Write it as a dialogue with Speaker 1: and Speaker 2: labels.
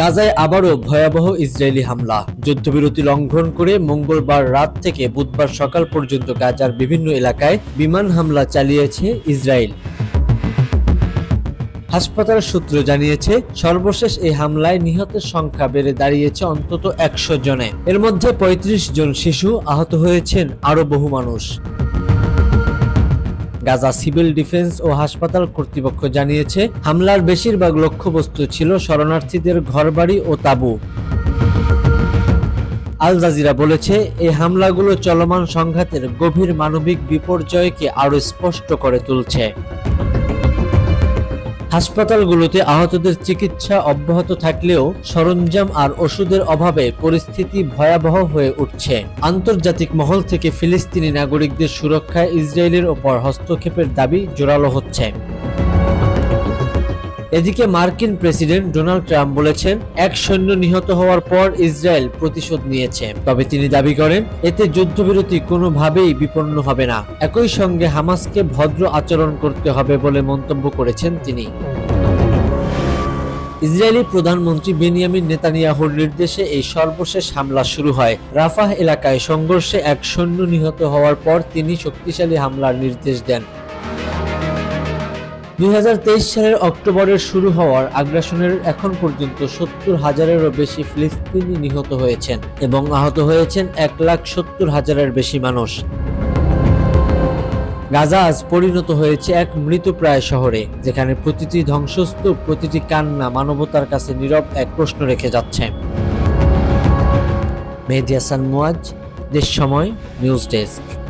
Speaker 1: গাজায় আবারও ভয়াবহ ইসরায়েলি হামলা যুদ্ধবিরতি লঙ্ঘন করে মঙ্গলবার রাত থেকে বুধবার সকাল পর্যন্ত গাজার বিভিন্ন এলাকায় বিমান হামলা চালিয়েছে ইসরায়েল হাসপাতাল সূত্র জানিয়েছে সর্বশেষ এই হামলায় নিহতের সংখ্যা বেড়ে দাঁড়িয়েছে অন্তত একশো জনে এর মধ্যে ৩৫ জন শিশু আহত হয়েছেন আরও বহু মানুষ গাজা সিভিল ডিফেন্স ও হাসপাতাল কর্তৃপক্ষ জানিয়েছে হামলার বেশিরভাগ লক্ষ্যবস্তু ছিল শরণার্থীদের ঘরবাড়ি ও তাঁবু আল জাজিরা বলেছে এই হামলাগুলো চলমান সংঘাতের গভীর মানবিক বিপর্যয়কে আরও স্পষ্ট করে তুলছে হাসপাতালগুলোতে আহতদের চিকিৎসা অব্যাহত থাকলেও সরঞ্জাম আর ওষুধের অভাবে পরিস্থিতি ভয়াবহ হয়ে উঠছে আন্তর্জাতিক মহল থেকে ফিলিস্তিনি নাগরিকদের সুরক্ষায় ইসরায়েলের ওপর হস্তক্ষেপের দাবি জোরালো হচ্ছে এদিকে মার্কিন প্রেসিডেন্ট ডোনাল্ড ট্রাম্প বলেছেন এক সৈন্য নিহত হওয়ার পর ইসরায়েল প্রতিশোধ নিয়েছে তবে তিনি দাবি করেন এতে যুদ্ধবিরতি কোনোভাবেই বিপন্ন হবে না একই সঙ্গে হামাসকে ভদ্র আচরণ করতে হবে বলে মন্তব্য করেছেন তিনি ইসরায়েলি প্রধানমন্ত্রী বেনিয়ামিন নেতানিয়াহুর নির্দেশে এই সর্বশেষ হামলা শুরু হয় রাফাহ এলাকায় সংঘর্ষে এক সৈন্য নিহত হওয়ার পর তিনি শক্তিশালী হামলার নির্দেশ দেন দুই সালের অক্টোবরের শুরু হওয়ার আগ্রাসনের এখন পর্যন্ত সত্তর হাজারেরও বেশি ফিলিস্তিনি নিহত হয়েছেন এবং আহত হয়েছেন এক লাখ সত্তর হাজারের বেশি মানুষ গাজা আজ পরিণত হয়েছে এক মৃতপ্রায় শহরে যেখানে প্রতিটি ধ্বংসস্তূপ প্রতিটি কান্না মানবতার কাছে নীরব এক প্রশ্ন রেখে যাচ্ছে মেহদি হাসান দেশ সময় নিউজ ডেস্ক